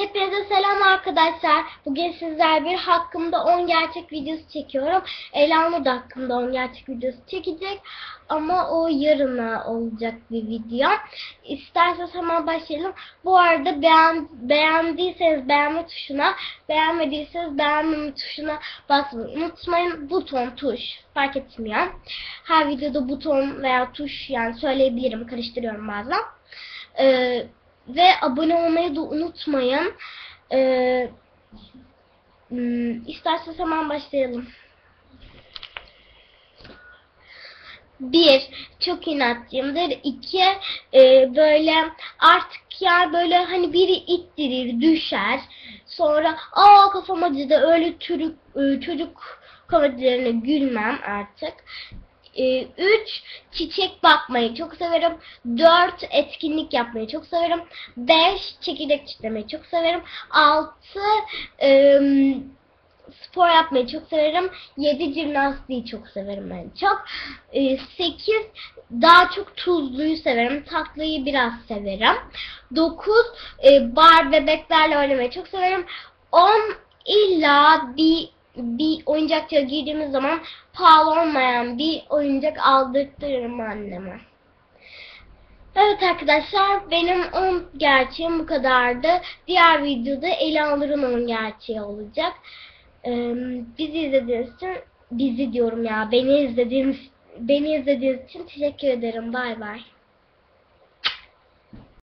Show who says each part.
Speaker 1: Hepinize selam arkadaşlar. Bugün sizler bir hakkımda 10 gerçek videosu çekiyorum. Elanur da hakkında 10 gerçek videosu çekecek. Ama o yarına olacak bir video. İsterseniz hemen başlayalım. Bu arada beğen, beğendiyseniz beğenme tuşuna, beğenmediyseniz beğenmeme tuşuna basmayı unutmayın. Buton, tuş fark etmiyor. Her videoda buton veya tuş yani söyleyebilirim. Karıştırıyorum bazen. Ee, ve abone olmayı da unutmayın. Ee, hmm, isterseniz hemen başlayalım. Bir, çok inatçıyımdır. İki, e, böyle artık ya böyle hani biri ittirir, düşer. Sonra aa kafam acıdı öyle çocuk, e, çocuk komedilerine gülmem artık. 3 çiçek bakmayı çok severim. 4 etkinlik yapmayı çok severim. 5 çekirdek çitlemeyi çok severim. 6 spor yapmayı çok severim. 7 jimnastiği çok severim ben çok. 8 daha çok tuzluyu severim. Tatlıyı biraz severim. 9 bar bebeklerle oynamayı çok severim. 10 illa bir bir oyuncakçıya girdiğimiz zaman pahalı olmayan bir oyuncak aldırtırım anneme. Evet arkadaşlar benim 10 gerçeğim bu kadardı. Diğer videoda Elanur'un 10 gerçeği olacak. Ee, bizi izlediğiniz için bizi diyorum ya beni izlediğiniz beni izlediğiniz için teşekkür ederim. Bay bay.